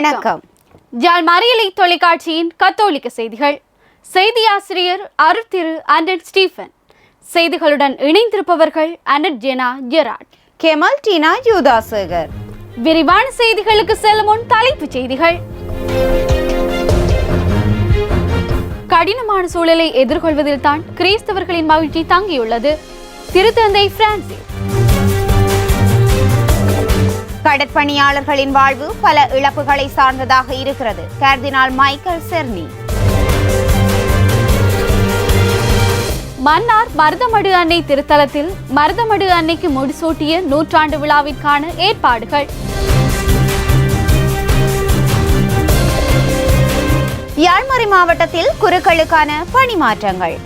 வணக்கம். ஜாழ் மறியலை தொலைக்காட்சியின் கத்தோலிக்க செய்திகள். செய்தி ஆசிரியர் அருத்திரு அண்டட் ஸ்டீஃபன். செய்திகளுடன் இணைந்திருப்பவர்கள் அண்டட் ஜெனா ஜெராட். கெமல் டீனா யூதாசேகர். விரிவான செய்திகளுக்கு செல்லும் முன் தலைப்புச் செய்திகள். கடினமான சூழலை எதிர்கொள்வதில் தான் கிறிஸ்தவர்களின் மகிழ்ச்சி தங்கியுள்ளது. திருத்தந்தை பிரான்சிஸ். கடற்பணியாளர்களின் வாழ்வு பல இழப்புகளை சார்ந்ததாக இருக்கிறது. Cardinal Michael Czerny. Mannar Marudhamadu அன்னை திருத்தலத்தில் மருதமடு அன்னைக்கு முடிசூட்டிய நூற்றாண்டு விழாவிற்கான ஏற்பாடுகள். யாழ்மறை மாவட்டத்தில் குருக்களுக்கான பணிமாற்றங்கள்.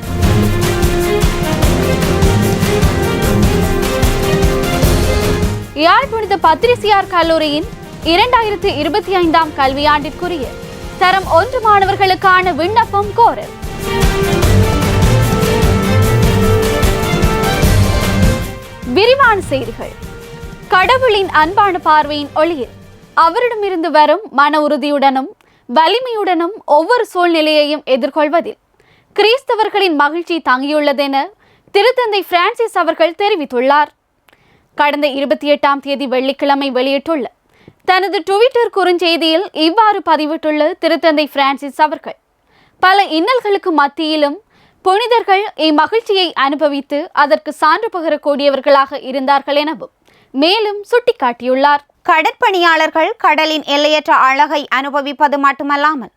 யாழ் புனித பத்திரிசியார் கல்லூரியின் இரண்டாயிரத்தி இருபத்தி ஐந்தாம் கல்வியாண்டிற்குரிய தரம் ஒன்று மாணவர்களுக்கான விண்ணப்பம் கோரல். விரிவான செய்திகள். கடவுளின் அன்பான பார்வையின் ஒளியில் அவரிடமிருந்து வரும் மன உறுதியுடனும் வலிமையுடனும் ஒவ்வொரு சூழ்நிலையையும் எதிர்கொள்வதில் கிறிஸ்தவர்களின் மகிழ்ச்சி தங்கியுள்ளதென திருத்தந்தை பிரான்சிஸ் அவர்கள் தெரிவித்துள்ளார். கடந்த இருபத்தி எட்டாம் தேதி வெள்ளிக்கிழமை வெளியிட்டுள்ள தனது டுவிட்டர் குறுஞ்செய்தியில் இவ்வாறு பதிவிட்டுள்ள திருத்தந்தை பிரான்சிஸ் அவர்கள் பல இன்னல்களுக்கு மத்தியிலும் புனிதர்கள் இம்மகிழ்ச்சியை அனுபவித்து அதற்கு சான்று பகரக்கூடியவர்களாக இருந்தார்கள் எனவும் மேலும் சுட்டிக்காட்டியுள்ளார். கடற்பணியாளர்கள் கடலின் எல்லையற்ற அழகை அனுபவிப்பது மட்டுமல்லாமல்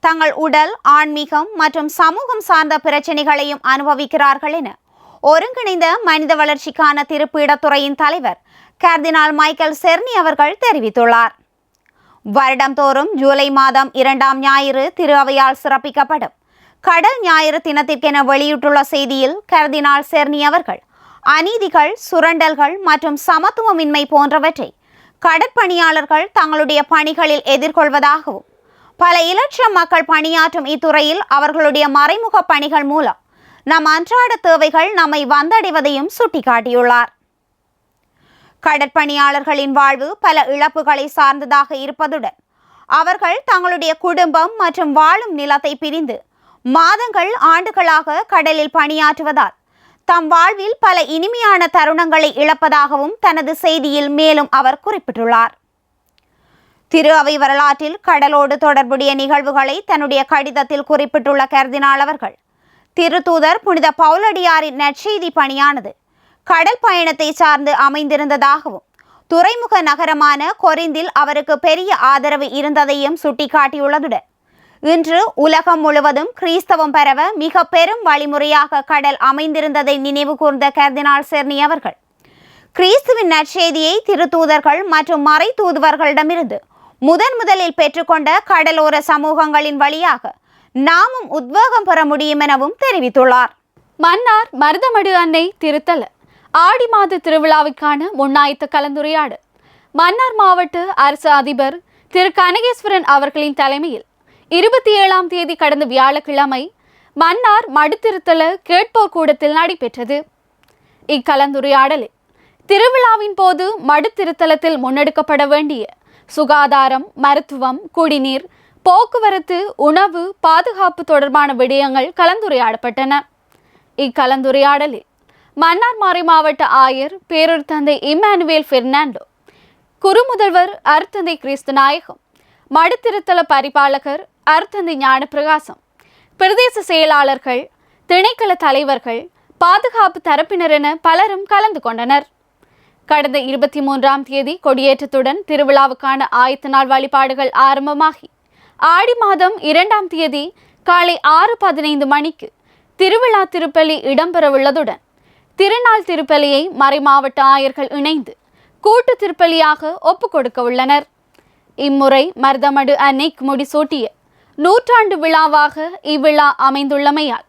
தங்கள் உடல் ஆன்மீகம் மற்றும் சமூகம் சார்ந்த பிரச்சனைகளையும் அனுபவிக்கிறார்கள் என ஒருங்கிணைந்த மனித வளர்ச்சிக்கான திருப்பீடத்துறையின் தலைவர் கர்தினால் மைக்கேல் செர்னி அவர்கள் தெரிவித்துள்ளார். வருடம்தோறும் ஜூலை மாதம் இரண்டாம் ஞாயிறு திரு அவையால் சிறப்பிக்கப்படும். கடல் ஞாயிறு தினத்திற்கென வெளியிட்டுள்ள செய்தியில் கர்தினால் செர்னி அவர்கள் அநீதிகள் சுரண்டல்கள் மற்றும் சமத்துவமின்மை போன்றவற்றை கடற்பணியாளர்கள் தங்களுடைய பணிகளில் எதிர்கொள்வதாகவும் பல இலட்சம் மக்கள் பணியாற்றும் இத்துறையில் அவர்களுடைய மறைமுக பணிகள் மூலம் நம் அன்றாட தேவைகள் நம்மை வந்தடைவதையும் சுட்டிக்காட்டியுள்ளார். கடற்பணியாளர்களின் வாழ்வு பல இழப்புகளை சார்ந்ததாக இருப்பதுடன் அவர்கள் தங்களுடைய குடும்பம் மற்றும் வாழும் நிலத்தை பிரிந்து மாதங்கள் ஆண்டுகளாக கடலில் பணியாற்றுவதால் தம் வாழ்வில் பல இனிமையான தருணங்களை இழப்பதாகவும் தனது செய்தியில் மேலும் அவர் குறிப்பிட்டுள்ளார். திரு அவை வரலாற்றில் கடலோடு தொடர்புடைய நிகழ்வுகளை தன்னுடைய கடிதத்தில் குறிப்பிட்டுள்ள கர்தினால் அவர்கள் திருத்தூதர் புனித பவுலடியாரின் நற்செய்தி பணியானது கடல் பயணத்தை சார்ந்து அமைந்திருந்ததாகவும் துறைமுக நகரமான கொரிந்தில் அவருக்கு பெரிய ஆதரவு இருந்ததையும் சுட்டிக்காட்டியுள்ளதுடன் இன்று உலகம் முழுவதும் கிறிஸ்தவம் பரவ மிக பெரும் வழிமுறையாக கடல் அமைந்திருந்ததை நினைவு கூர்ந்த கர்தினால் செர்னி அவர்கள் கிறிஸ்துவின் நற்செய்தியை திருத்தூதர்கள் மற்றும் மறை தூதுவர்களிடமிருந்து முதன் முதலில் பெற்றுக்கொண்ட கடலோர சமூகங்களின் வழியாக நாமும் உத்வேகம் பெற முடியும் எனவும் தெரிவித்துள்ளார். மன்னார் மருதமடு அன்னை திருத்தல ஆடி மாத திருவிழாவுக்கான முன்னாயத்த கலந்துரையாடல் மன்னார் மாவட்ட அரசு அதிபர் திரு கனகேஸ்வரன் அவர்களின் தலைமையில் இருபத்தி ஏழாம் தேதி கடந்த வியாழக்கிழமை மன்னார் மடுத்திருத்தல கேட்போர் கூடத்தில் நடைபெற்றது. இக்கலந்துரையாடலில் திருவிழாவின் போது மடுத்திருத்தலத்தில் முன்னெடுக்கப்பட வேண்டிய சுகாதாரம் மருத்துவம் குடிநீர் போக்குவரத்து உணவு பாதுகாப்பு தொடர்பான விடயங்கள் கலந்துரையாடப்பட்டன. இக்கலந்துரையாடலில் மன்னார்மாறை மாவட்ட ஆயர் பேரூர் தந்தை இம்மானுவேல் பெர்னாண்டோ குறுமுதல்வர் அருத்தந்தை கிறிஸ்து நாயகம் மடுத்திருத்தல பரிபாலகர் அருத்தந்தை ஞானப்பிரகாசம் பிரதேச செயலாளர்கள் திணைக்கள தலைவர்கள் பாதுகாப்பு தரப்பினர் என பலரும் கலந்து கொண்டனர். கடந்த இருபத்தி மூன்றாம் தேதி கொடியேற்றத்துடன் திருவிழாவுக்கான ஆயத்த நாள் வழிபாடுகள் ஆரம்பமாகி ஆடி மாதம் இரண்டாம் தேதி காலை ஆறு பதினைந்து மணிக்கு திருவிழா திருப்பலி இடம்பெறவுள்ளதுடன் திருநாள் திருப்பலியை மறைமாவட்ட ஆயர்கள் இணைந்து கூட்டு திருப்பலியாக ஒப்புக் கொடுக்க உள்ளனர் இம்முறை மருதமடு அன்னைக்கு முடிசூட்டிய நூற்றாண்டு விழாவாக இவ்விழா அமைந்துள்ளமையால்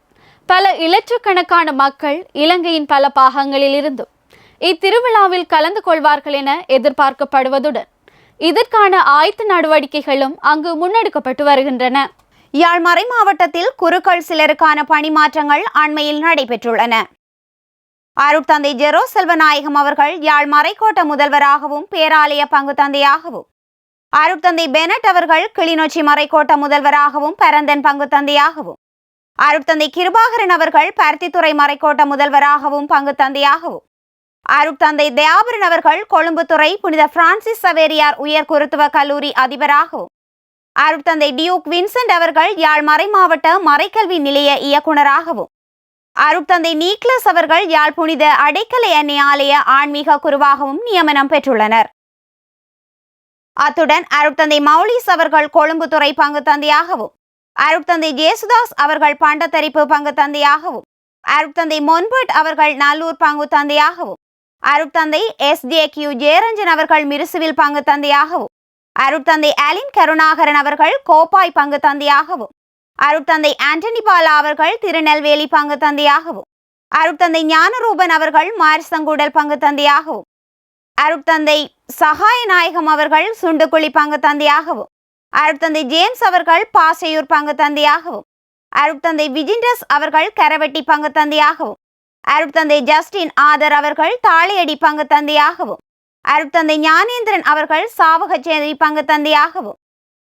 பல இலட்சக்கணக்கான மக்கள் இலங்கையின் பல பாகங்களில் இருந்தும் இத்திருவிழாவில் கலந்து கொள்வார்கள் என எதிர்பார்க்கப்படுவதுடன் இதற்கான ஆயத்த நடவடிக்கைகளும் அங்கு முன்னெடுக்கப்பட்டு வருகின்றன. யாழ் மறை மாவட்டத்தில் குருக்கள் சிலருக்கான பணிமாற்றங்கள் அண்மையில் நடைபெற்றுள்ளன. அருட்தந்தை ஜெரோ செல்வநாயகம் அவர்கள் யாழ் மறைக்கோட்ட முதல்வராகவும் பேராலய பங்கு தந்தையாகவும். அருட்தந்தை பெனட் அவர்கள் கிளிநொச்சி மறைக்கோட்ட முதல்வராகவும் பரந்தன் பங்கு தந்தையாகவும். அருட்தந்தை கிருபாகரன் அவர்கள் பருத்தித்துறை மறைக்கோட்ட முதல்வராகவும் பங்கு தந்தையாகவும். அருட்தந்தை தயாபரன் அவர்கள் கொழும்புத்துறை புனித பிரான்சிஸ் சவேரியார் உயர் குருத்துவ கல்லூரி அதிபராகவும் அருட்தந்தை டியூக் வின்சென்ட் அவர்கள் யாழ் மறைமாவட்ட மறைக்கல்வி நிலைய இயக்குனராகவும் அருட்தந்தை நீக்லஸ் அவர்கள் யாழ் புனித அடைக்கலை நியாலய ஆலய ஆன்மீக குருவாகவும் நியமனம் பெற்றுள்ளனர். அத்துடன் அருட்தந்தை மௌலிஸ் அவர்கள் கொழும்புத்துறை பங்கு தந்தையாகவும். அருட்தந்தை ஜேசுதாஸ் அவர்கள் பண்டத்தரிப்பு பங்கு தந்தையாகவும். அருட்தந்தை மொன்பட் அவர்கள் நல்லூர் பங்கு தந்தையாகவும். அருட்தந்தை எஸ் ஜே கியூ ஜெயரஞ்சன் அவர்கள் மிருசுவில் பங்கு தந்தையாகவும் அருட்தந்தை அலின் கருணாகரன் அவர்கள் கோப்பாய் பங்கு தந்தையாகவும் அருட்தந்தை ஆண்டனி பாலா அவர்கள் திருநெல்வேலி பங்கு தந்தையாகவும் அருட்தந்தை ஞானரூபன் அவர்கள் மாரிசங்கூடல் பங்கு தந்தையாகவும் அருட்தந்தை சகாயநாயகம் அவர்கள் சுண்டுக்குழி பங்கு தந்தையாகவும் அருட்தந்தை ஜேம்ஸ் அவர்கள் பாசையூர் பங்கு தந்தையாகவும் அருட்தந்தை விஜிண்டஸ் அவர்கள் கரவெட்டி பங்கு தந்தையாகவும் அருட்தந்தை ஜஸ்டின் ஆதர் அவர்கள் தாளியடி பங்கு தந்தையாகவும் அருட்தந்தை ஞானேந்திரன் அவர்கள் சாவகச்சேரி பங்கு தந்தையாகவும்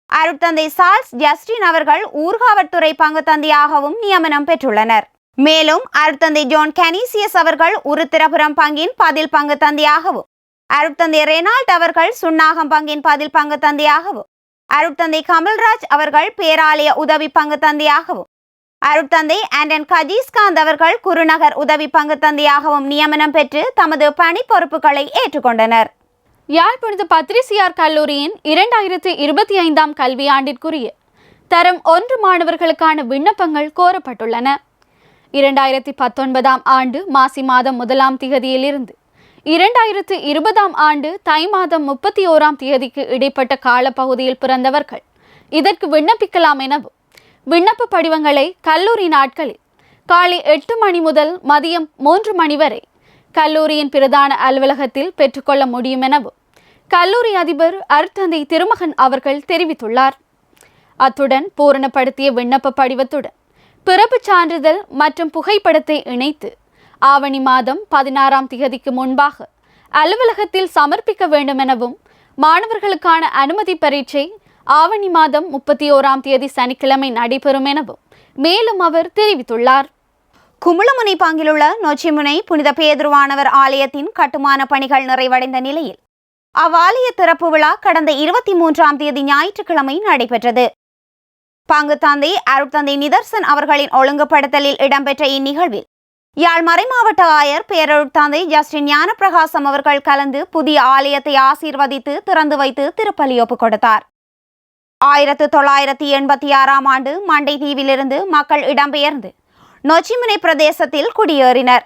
அருட்தந்தை சால்ஸ் ஜஸ்டின் அவர்கள் ஊர்காவற்துறை பங்கு தந்தையாகவும் நியமனம் பெற்றுள்ளனர். மேலும் அருட்தந்தை ஜோன் கனீசியஸ் அவர்கள் உருத்திரபுரம் பங்கின் பதில் பங்கு தந்தையாகவும் அருட்தந்தை ரெனால்ட் அவர்கள் சுன்னாகம் பங்கின் பதில் பங்கு தந்தையாகவும் அருட்தந்தை கமல்ராஜ் அவர்கள் பேராலய உதவி பங்கு தந்தையாகவும் அருட்தந்தை ஆண்டன் கஜீஸ்காந்த் அவர்கள் குருநகர் உதவி பங்கு தந்தையாகவும் நியமனம் பெற்று தமது பணி பொறுப்புகளை ஏற்றுக்கொண்டனர். யாழ் புனித பத்ரிசியார் கல்லூரியின் இரண்டாயிரத்தி இருபத்தி ஐந்தாம் கல்வியாண்டிற்குரிய தரம் ஒன்று மாணவர்களுக்கான விண்ணப்பங்கள் கோரப்பட்டுள்ளன. இரண்டாயிரத்தி பத்தொன்பதாம் ஆண்டு மாசி மாதம் முதலாம் திகதியிலிருந்து இரண்டாயிரத்து இருபதாம் ஆண்டு தை மாதம் முப்பத்தி ஓராம் தேதிக்கு இடைப்பட்ட காலப்பகுதியில் பிறந்தவர்கள் இதற்கு விண்ணப்பிக்கலாம் எனவும் விண்ணப்ப படிவங்களை கல்லூரி நாட்களில் காலை எட்டு மணி முதல் மதியம் மூன்று மணி வரை கல்லூரியின் பிரதான அலுவலகத்தில் பெற்றுக்கொள்ள முடியும் எனவும் கல்லூரி அதிபர் அருத்தந்தை திருமகன் அவர்கள் தெரிவித்துள்ளார். அத்துடன் பூரணப்படுத்திய விண்ணப்ப படிவத்துடன் பிறப்புச் சான்றிதழ் மற்றும் புகைப்படத்தை இணைத்து ஆவணி மாதம் பதினாறாம் திகதிக்கு முன்பாக அலுவலகத்தில் சமர்ப்பிக்க வேண்டும் எனவும் மாணவர்களுக்கான அனுமதி பரீட்சை ஆவணி மாதம் முப்பத்தி ஓராம் தேதி சனிக்கிழமை நடைபெறும் எனவும் மேலும் அவர் தெரிவித்துள்ளார். குமுளமுனை பாங்கிலுள்ள நொச்சிமுனை புனித பேதுருவானவர் ஆலயத்தின் கட்டுமான பணிகள் நிறைவடைந்த நிலையில் அவ்வாலய திறப்பு விழா கடந்த இருபத்தி மூன்றாம் தேதி ஞாயிற்றுக்கிழமை நடைபெற்றது. பாங்கு தந்தை அருட்தந்தை நிதர்சன் அவர்களின் ஒழுங்குபடுத்தலில் இடம்பெற்ற இந்நிகழ்வில் யாழ் மறைமாவட்ட ஆயர் பேரருட்தந்தை ஜஸ்டின் ஞானப்பிரகாசம் அவர்கள் கலந்து புதிய ஆலயத்தை ஆசீர்வதித்து திறந்து வைத்து திருப்பலி ஒப்புக் கொடுத்தார். ஆயிரத்து தொள்ளாயிரத்தி எண்பத்தி ஆறாம் ஆண்டு மண்டை தீவிலிருந்து மக்கள் இடம்பெயர்ந்து நொச்சிமுனை பிரதேசத்தில் குடியேறினர்.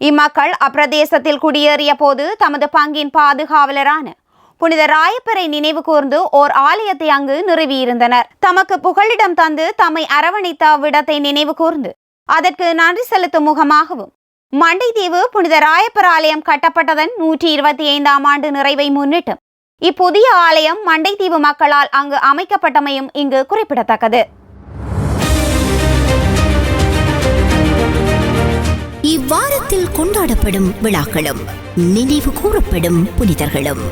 இம்மக்கள் அப்பிரதேசத்தில் குடியேறிய போது தமது பங்கின் பாதுகாவலரான புனித ராயப்பரை நினைவு கூர்ந்து ஓர் ஆலயத்தை அங்கு நிறுவியிருந்தனர். தமக்கு புகழிடம் தந்து தம்மை அரவணைத்த அவ்விடத்தை நினைவு கூர்ந்து அதற்கு நன்றி செலுத்தும் முகமாகவும் மண்டைதீவு புனித ராயப்பர் ஆலயம் கட்டப்பட்டதன் நூற்றி இருபத்தி ஐந்தாம் ஆண்டு நிறைவை முன்னிட்டு இப்புதிய ஆலயம் மண்டைதீவு மக்களால் அங்கு அமைக்கப்பட்டமையும் இங்கு குறிப்பிடத்தக்கது. இவ்வாரத்தில் கொண்டாடப்படும் விழாக்களும் நினைவு கூறப்படும் புனிதர்களும்.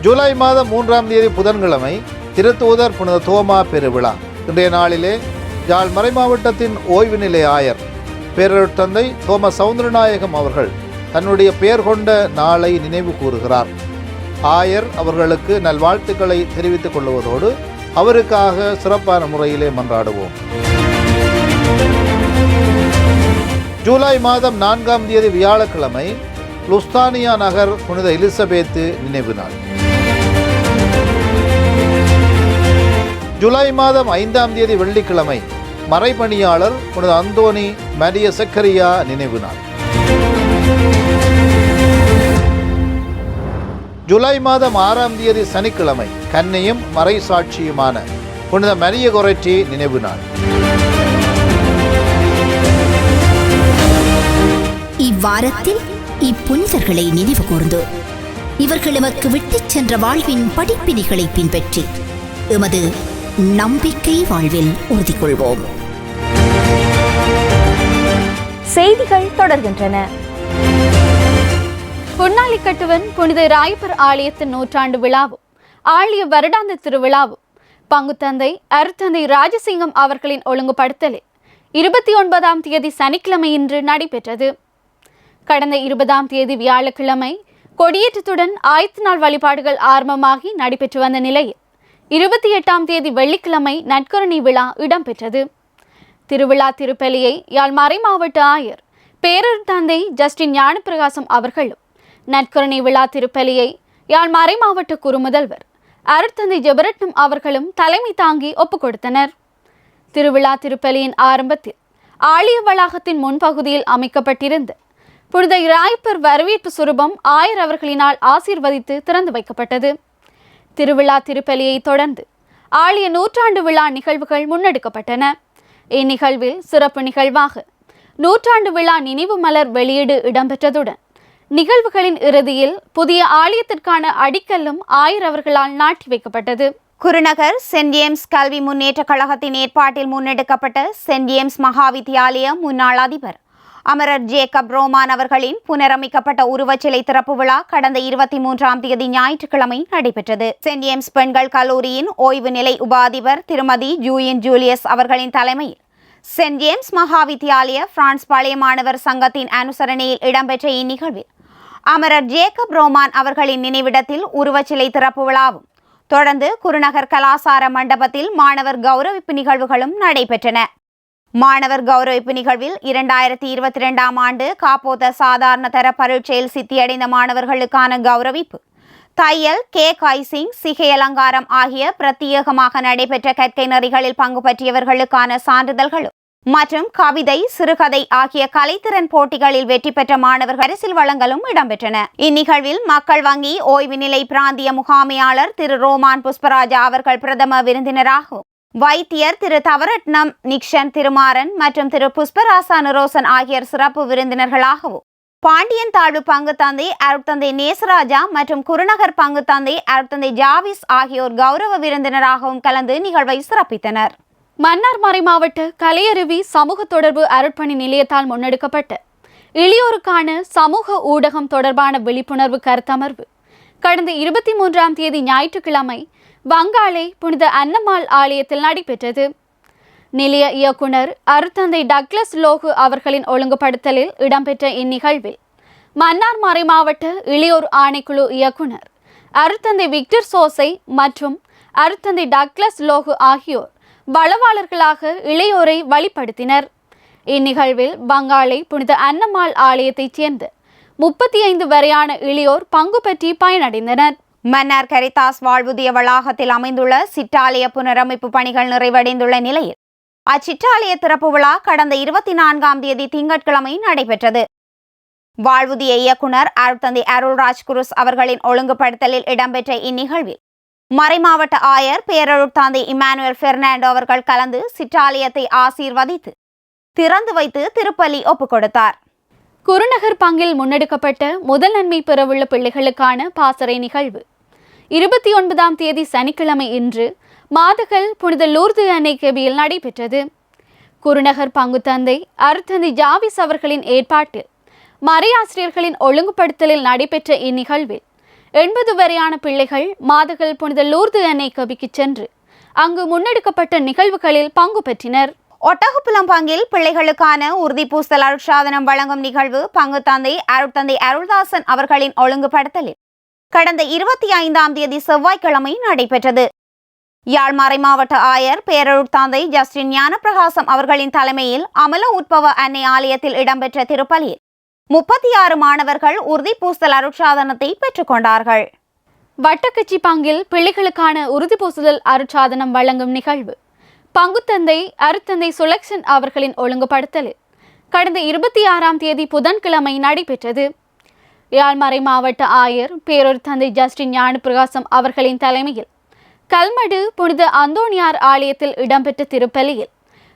ஜூலை மாதம் மூன்றாம் தேதி புதன்கிழமை திருத்தூதர் புனித தோமா பெருவிழா. இன்றைய நாளிலே யாழ் மறைமாவட்டத்தின் ஓய்வு நிலை ஆயர் பேரருட்தந்தை தோம சவுந்தரநாயகம் அவர்கள் தன்னுடைய பெயர் கொண்ட நாளை நினைவு கூறுகிறார். ஆயர் அவர்களுக்கு நல்வாழ்த்துக்களை தெரிவித்துக் கொள்வதோடு அவருக்காக சிறப்பான முறையிலே மன்றாடுவோம். ஜூலை மாதம் நான்காம் தேதி வியாழக்கிழமை லுஸ்தானியா நகர் புனித எலிசபெத்து நினைவு நாள். ஜூலை மாதம் ஐந்தாம் தேதி வெள்ளிக்கிழமை மறைபணியாளர் புனித அந்தோனி மரிய சக்கரியா நினைவு நாள். ஜூலை மாதம் ஆறாம் தேதி சனிக்கிழமை கன்னியும் மறைசாட்சியுமான புனித மரிய கொரட்டி நினைவு நாள். இவ்வாரத்தில் இப்புனிதர்களை நினைவு கூர்ந்து இவர்கள் எமக்கு விட்டுச் சென்ற வாழ்வின் படிப்பினைகளை பின்பற்றி எமது நம்பிக்கை வாழ்வில் உறுதி கொள்வோம் செய்திகள் தொடர்கின்றன. குன்னாலிக்கட்டுவன் புனித ராயப்பர் ஆலயத்தின் நூற்றாண்டு விழாவும் ஆலய வருடாந்த திருவிழாவும் பங்குத்தந்தை அருத்தந்தை ராஜசிங்கம் அவர்களின் ஒழுங்குபடுத்தலில் இருபத்தி ஒன்பதாம் தேதி சனிக்கிழமை இன்று நடைபெற்றது. கடந்த இருபதாம் தேதி வியாழக்கிழமை கொடியேற்றத்துடன் ஆயத்த நாள் வழிபாடுகள் ஆரம்பமாகி நடைபெற்று வந்த நிலையில் இருபத்தி எட்டாம் தேதி வெள்ளிக்கிழமை நட்கருணி விழா இடம்பெற்றது. திருவிழா திருப்பலியை யாழ் மறைமாவட்ட ஆயர் பேரர் தந்தை ஜஸ்டின் ஞானப்பிரகாசம் அவர்களும் நற்கருணை விழா திருப்பலியை யாழ் மறைமாவட்ட குறுமுதல்வர் அருட்தந்தை ஜெபரட்னம் அவர்களும் தலைமை தாங்கி ஒப்புக் கொடுத்தனர். திருவிழா திருப்பலியின் ஆரம்பத்தில் ஆலய வளாகத்தின் முன்பகுதியில் அமைக்கப்பட்டிருந்த புனித இராயப்பர் வரவேற்பு சுரூபம் ஆயர் அவர்களினால் ஆசீர்வதித்து திறந்து வைக்கப்பட்டது. திருவிழா திருப்பலியை தொடர்ந்து ஆலய நூற்றாண்டு விழா நிகழ்வுகள் முன்னெடுக்கப்பட்டன. இந்நிகழ்வில் சிறப்பு நிகழ்வாக நூற்றாண்டு விழா நினைவு மலர் வெளியீடு இடம்பெற்றதுடன் நிகழ்வுகளின் இறுதியில் புதிய ஆலயத்திற்கான அடிக்கல்லும் ஆயர் அவர்களால் நாட்டி வைக்கப்பட்டது. குருநகர் சென்ட் ஜேம்ஸ் கல்வி முன்னேற்றக் கழகத்தின் ஏற்பாட்டில் முன்னெடுக்கப்பட்ட சென்ட் ஜேம்ஸ் மகாவித்தியாலய முன்னாள் அதிபர் அமரர் ஜேக்கப் ரோமான் அவர்களின் புனரமைக்கப்பட்ட உருவச்சிலை திறப்பு விழா கடந்த இருபத்தி மூன்றாம் தேதி ஞாயிற்றுக்கிழமை நடைபெற்றது. சென்ட் ஜேம்ஸ் பெண்கள் கல்லூரியின் ஓய்வு நிலை உபாதிபர் திருமதி ஜூயின் ஜூலியஸ் அவர்களின் தலைமையில் சென்ட் ஜேம்ஸ் மகாவித்தியாலய பிரான்ஸ் பழைய மாணவர் சங்கத்தின் அனுசரணையில் இடம்பெற்ற இந்நிகழ்வில் அமரர் ஜேக்கப் ரோமான் அவர்களின் நினைவிடத்தில் உருவச்சிலை திறப்பு விழாவும். தொடர்ந்து குருநகர் கலாசார மண்டபத்தில் மாணவர் கௌரவிப்பு நிகழ்வுகளும் நடைபெற்றன. மாணவர் கௌரவிப்பு நிகழ்வில் இரண்டாயிரத்தி இருபத்தி ரெண்டாம் ஆண்டு காப்போத்த சாதாரண தர பரீட்சையில் சித்தியடைந்த மாணவர்களுக்கான கௌரவிப்பு. தையல் கேக் ஐசிங் சிகை அலங்காரம் ஆகிய பிரத்யேகமாக நடைபெற்ற கற்கை நெறிகளில் பங்கு பற்றியவர்களுக்கான சான்றிதழ்களும் மற்றும் கவிதை சிறுகதை ஆகிய கலைத்திறன் போட்டிகளில் வெற்றி பெற்ற மாணவர் பரிசில் வழங்கலும் இடம்பெற்றன. இந்நிகழ்வில் மக்கள் வங்கி ஓய்வு நிலை பிராந்திய முகாமையாளர் திரு ரோமான் புஷ்பராஜா அவர்கள் பிரதம விருந்தினராகவும் வைத்தியர் திரு தவரட்னம் நிக்ஷன் திருமாறன் மற்றும் திரு புஷ்பராசா நரோசன் ஆகியோர் சிறப்பு விருந்தினர்களாகவும். பாண்டியன் தாழ்வு பங்கு தந்தை அருட்தந்தை நேசராஜா மற்றும் குருநகர் பங்கு தந்தை அருட்தந்தை ஜாவிஸ் ஆகியோர் கௌரவ விருந்தினராகவும் கலந்து நிகழ்வை சிறப்பித்தனர். மன்னார் மறைமாவட்ட கலையருவி சமூக தொடர்பு அருட்பணி நிலையத்தால் முன்னெடுக்கப்பட்ட இளையோருக்கான சமூக ஊடகம் தொடர்பான விழிப்புணர்வு கருத்தமர்வு. கடந்த இருபத்தி மூன்றாம் தேதி ஞாயிற்றுக்கிழமை வங்காளை புனித அன்னம்மாள் ஆலயத்தில் நடைபெற்றது. நிலைய இயக்குனர் அருத்தந்தை டக்ளஸ் லோகு அவர்களின் ஒழுங்குபடுத்தலில் இடம்பெற்ற இந்நிகழ்வில் மன்னார் மறைமாவட்ட இளையோர் ஆணைக்குழு இயக்குனர் அருத்தந்தை விக்டர் சோசை மற்றும் அருத்தந்தை டக்ளஸ் லோகு ஆகியோர் வளவாளர்களாக இளையோரை வழிப்படுத்தினர் இந்நிகழ்வில் பங்காளி புனித அன்னம்மாள் ஆலயத்தைச் சேர்ந்த முப்பத்தி ஐந்து வரையான இளையோர் பங்கு பெற்றி பயனடைந்தனர். மன்னார் கரிதாஸ் வாழ்வுதிய வளாகத்தில் அமைந்துள்ள சிற்றாலய புனரமைப்பு பணிகள் நிறைவடைந்துள்ள நிலையில் அச்சிற்றாலய திறப்பு விழா கடந்த இருபத்தி நான்காம் தேதி திங்கட்கிழமை நடைபெற்றது. வாழ்வுதிய இயக்குனர் அருட்தந்தை அருள்ராஜ் குருஸ் அவர்களின் ஒழுங்குபடுத்தலில் இடம்பெற்ற இந்நிகழ்வில் மறைமாவட்ட ஆயர் பேரருட்தந்தை இமானுவேல் பெர்னாண்டோ அவர்கள் கலந்து சிற்றாலயத்தை ஆசீர்வதித்து திறந்து வைத்து திருப்பலி ஒப்புக் கொடுத்தார். குருநகர் பங்கில் முன்னெடுக்கப்பட்ட முதல் நன்மை பெறவுள்ள பிள்ளைகளுக்கான பாசறை நிகழ்வு. இருபத்தி ஒன்பதாம் தேதி சனிக்கிழமை இன்று மாதகள் புனித லூர்து அன்னை கெபியில் நடைபெற்றது. குருநகர் பங்கு தந்தை அருத்தந்தி ஜாவிஸ் அவர்களின் ஏற்பாட்டில் மறையாசிரியர்களின் ஒழுங்குபடுத்தலில் நடைபெற்ற இந்நிகழ்வில் எண்பது வரையான பிள்ளைகள் மாதகள் புனித லூர்து அன்னை கபிக்கு சென்று அங்கு முன்னெடுக்கப்பட்ட நிகழ்வுகளில் பங்கு பெற்றினர். ஒட்டகுப்புலம்பாங்கில் பிள்ளைகளுக்கான உறுதி பூசல் அருட்சாதனம் வழங்கும் நிகழ்வு பங்கு தந்தை அருட்தந்தை அருள்தாசன் அவர்களின் ஒழுங்குபடுத்தலில். கடந்த இருபத்தி ஐந்தாம் தேதி செவ்வாய்க்கிழமை நடைபெற்றது. யாழ்மறை மாவட்ட ஆயர் பேரருட்தந்தை ஜஸ்டின் ஞானப்பிரகாசம் அவர்களின் தலைமையில் அமல உட்பவ அன்னை ஆலயத்தில் இடம்பெற்ற திருப்பலியில் முப்பத்தி ஆறு மாணவர்கள் உறுதி அருட்சாதனத்தை பெற்றுக்கொண்டார்கள் வட்டக்கச்சி பங்கில் பிள்ளைகளுக்கான உறுதி பூசுதல் அருட்சாதனம் வழங்கும் நிகழ்வு. பங்குத்தந்தை அருத்தந்தை சுலக்ஷன் அவர்களின் ஒழுங்குபடுத்தலில் கடந்த இருபத்தி ஆறாம் தேதி புதன்கிழமை நடைபெற்றது. யாழ்மறை மாவட்ட ஆயர் பேரொரு தந்தை ஜஸ்டின் ஞானப்பிரகாசம் அவர்களின் தலைமையில் கல்மடு புனித அந்தோணியார் ஆலயத்தில் இடம்பெற்ற திருப்பலியில்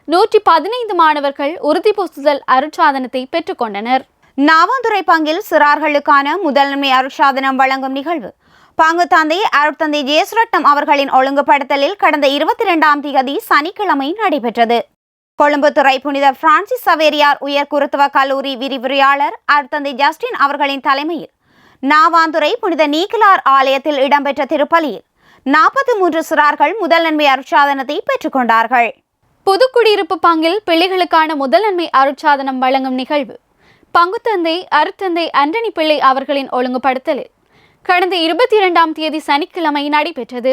நூற்றி பதினைந்து மாணவர்கள் உறுதி பூசுதல் அருட்சாதனத்தை பெற்றுக்கொண்டனர் நாவாந்துறை பங்கில் சிறார்களுக்கான முதன்மை அருட்சாதனம் வழங்கும் நிகழ்வு. பங்கு தந்தை அருட்தந்தை ஜேசுரட்னம் அவர்களின் ஒழுங்குபடுத்தலில் கடந்த இருபத்தி இரண்டாம் தேதி சனிக்கிழமை நடைபெற்றது. கொழும்புத்துறை புனித பிரான்சிஸ் சவேரியார் உயர் குருத்துவ கல்லூரி விரிவுரையாளர் அருட்தந்தை ஜஸ்டின் அவர்களின் தலைமையில் நாவாந்துறை புனித நீக்கிலார் ஆலயத்தில் இடம்பெற்ற திருப்பலியில் நாற்பத்தி மூன்று சிறார்கள் முதல் நன்மை அருட்சாதனத்தை பெற்றுக்கொண்டார்கள். புதுக்குடியிருப்பு பங்கில் பிள்ளைகளுக்கான முதல் நன்மை அருட்சாதனம் வழங்கும் நிகழ்வு. பங்குத்தந்தை அருத்தந்தை அண்டனி பிள்ளை அவர்களின் ஒழுங்குபடுத்தலில் கடந்த இருபத்தி இரண்டாம் தேதி சனிக்கிழமை நடைபெற்றது.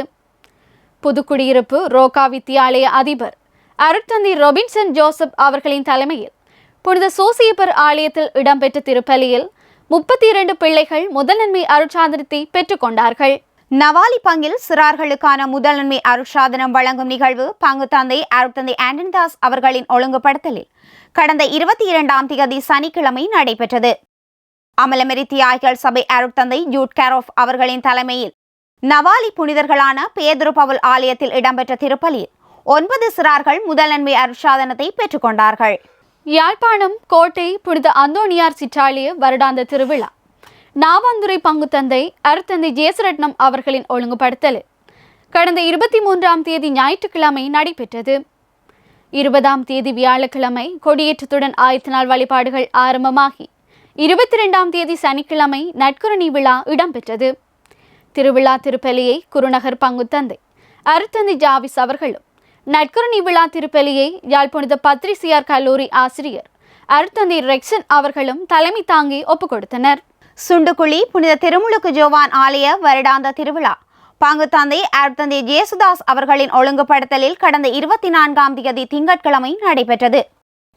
புதுக்குடியிருப்பு ரோகா வித்தியாலய அதிபர் அருட்தந்தி ரொபின்சன் ஜோசப் அவர்களின் தலைமையில் புனித சோசியப்பர் ஆலயத்தில் இடம்பெற்ற திருப்பலியில் முப்பத்தி இரண்டு பிள்ளைகள் முதலன்மை அருட்சாதனத்தை பெற்றுக்கொண்டார்கள். நவாலி பங்கில் சிறார்களுக்கான முதலன்மை அருட்சாதனம் வழங்கும் நிகழ்வு பங்கு தந்தை அருட்தந்தை ஆண்டன்தாஸ் அவர்களின் ஒழுங்குபடுத்தலில் கடந்த இருபத்தி இரண்டாம் தேதி சனிக்கிழமை நடைபெற்றது. அமலமெரி தியாகிகள் சபை அருட்தந்தை ஜூட் கேரோஃப் அவர்களின் தலைமையில் நவாலி புனிதர்களான பேதுரு பவுல் ஆலயத்தில் இடம்பெற்ற திருப்பலியில் ஒன்பது சிறார்கள் முதலன்மை அருட்சாதனத்தை பெற்றுக்கொண்டார்கள். யாழ்ப்பாணம் கோட்டை புனித அந்தோணியார் சிற்றாலய வருடாந்த திருவிழா. நாவாந்துறை பங்குத்தந்தை அருத்தந்தை ஜேசரட்னம் அவர்களின் ஒழுங்குபடுத்தல். கடந்த இருபத்தி மூன்றாம் தேதி ஞாயிற்றுக்கிழமை நடைபெற்றது. இருபதாம் தேதி வியாழக்கிழமை கொடியேற்றத்துடன் ஆயத்த நாள் வழிபாடுகள் ஆரம்பமாகி இருபத்தி ரெண்டாம் தேதி சனிக்கிழமை நட்குரணி விழா இடம்பெற்றது. திருவிழா திருப்பலியை குருநகர் பங்குத்தந்தை அருத்தந்தை ஜாவிஸ் அவர்களும் நட்குரணி விழா திருப்பலியை யாழ் புனித பத்ரிசியார் கல்லூரி ஆசிரியர் அருத்தந்தை ரெக்சன் அவர்களும் தலைமை தாங்கி ஒப்புக் கொடுத்தனர் சுண்டுக்குழி புனித திருமுழுக்கு ஜோவான் ஆலய வருடாந்த திருவிழா பங்கு தந்தை அருத்தந்தை ஜேசுதாஸ் அவர்களின் ஒழுங்குபடுத்தலில் கடந்த இருபத்தி நான்காம் தேதி திங்கட்கிழமை நடைபெற்றது.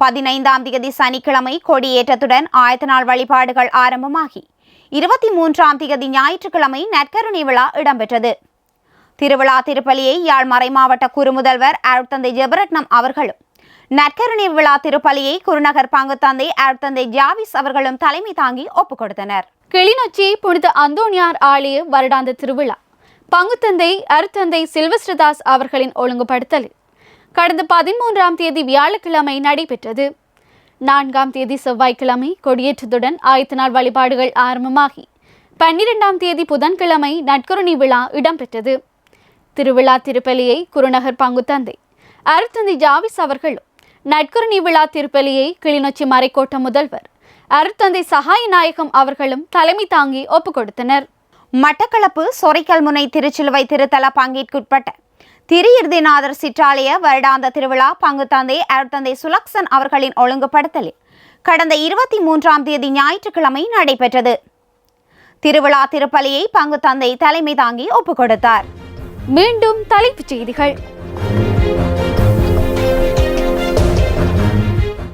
பதினைந்தாம் தேதி சனிக்கிழமை கொடியேற்றத்துடன் ஆயத்த நாள் வழிபாடுகள் ஆரம்பமாகி. இருபத்தி மூன்றாம் தேதி ஞாயிற்றுக்கிழமை நற்கருணை விழா இடம்பெற்றது. திருவிழா திருப்பலியை யாழ் மறைமாவட்ட குறுமுதல்வர் அருட்தந்தை ஜெபரட்னம் அவர்களும் நற்கருணை விழா திருப்பலியை குருநகர் பங்குத்தந்தை அருட்தந்தை ஜாவிஸ் அவர்களும் தலைமை தாங்கி ஒப்புக் கொடுத்தனர் கிளிநொச்சி புனித அந்தோணியார் ஆலய வருடாந்த திருவிழா. பங்குத்தந்தை அருத்தந்தை சில்வஸ்ரதாஸ் அவர்களின் ஒழுங்குபடுத்தல். கடந்த பதிமூன்றாம் தேதி வியாழக்கிழமை நடைபெற்றது. நான்காம் தேதி செவ்வாய்க்கிழமை கொடியேற்றத்துடன் ஆயத்த நாள் வழிபாடுகள் ஆரம்பமாகி பன்னிரெண்டாம் தேதி புதன்கிழமை நட்கருணி விழா இடம்பெற்றது. திருவிழா திருப்பலியை குருநகர் பங்குத்தந்தை அருத்தந்தை ஜாவிஸ் அவர்களும் நட்கருணி விழா திருப்பலியை கிளிநொச்சி மறைக்கோட்ட முதல்வர் அருத்தந்தை சகாய நாயகம் அவர்களும் தலைமை தாங்கி ஒப்புக் கொடுத்தனர் மட்டக்களப்பு சொரைக்கல்முனை திருச்சிலுவை திருத்தல பங்கிற்குட்பட்ட திரு சிற்றாலய வருடாந்த திருவிழா பங்குத்தந்தை அருத்தந்தை சுலக்சன் அவர்களின் ஒழுங்குபடுத்தலில் கடந்த இருபத்தி மூன்றாம் தேதி ஞாயிற்றுக்கிழமை நடைபெற்றது. திருவிழா திருப்பலியை பங்குத்தந்தை தலைமை தாங்கி ஒப்புக் கொடுத்தார். மீண்டும் தலைப்புச் செய்திகள்.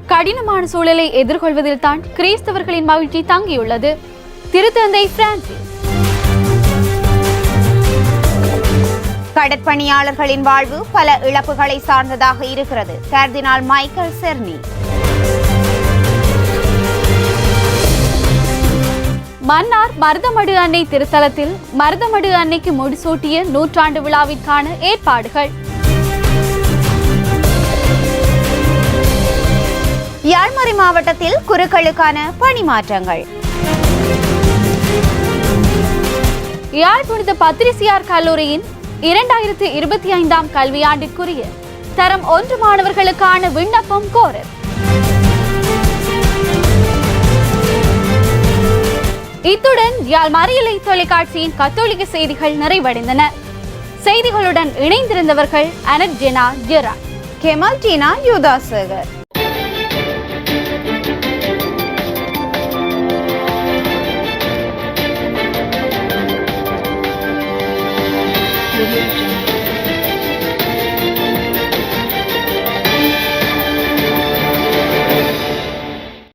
கடினமான சூழலை எதிர்கொள்வதில் தான் கிறிஸ்தவர்களின் மகிழ்ச்சி தங்கியுள்ளது. திருத்தந்தை பிரான்சிஸ். கடற்பணியாளர்களின் வாழ்வு பல இழப்புகளை சார்ந்ததாக இருக்கிறது. Cardinal Michael Czerny. Mannar Marudhamadu அன்னை திருத்தலத்தில் மருதமடு அன்னைக்கு முடிசூட்டிய நூற்றாண்டு விழாவிற்கான ஏற்பாடுகள். யாழ்மறை மாவட்டத்தில் குருக்களுக்கான பணிமாற்றங்கள். யாழ் புனித பத்திரிசியார் கல்லூரியின் இரண்டாயிரத்து இருபத்தி ஐந்தாம் கல்வியாண்டிற்குரிய தரம் ஒன்று மாணவர்களுக்கான விண்ணப்பம் கோரல். இத்துடன் யாழ் மறியலை தொலைக்காட்சியின் கத்தோலிக்க செய்திகள் நிறைவடைந்தன. செய்திகளுடன் இணைந்திருந்தவர்கள் அனர்ஜினா ஜெனா ஜெரா கெமல் டீனா யுதாசகர்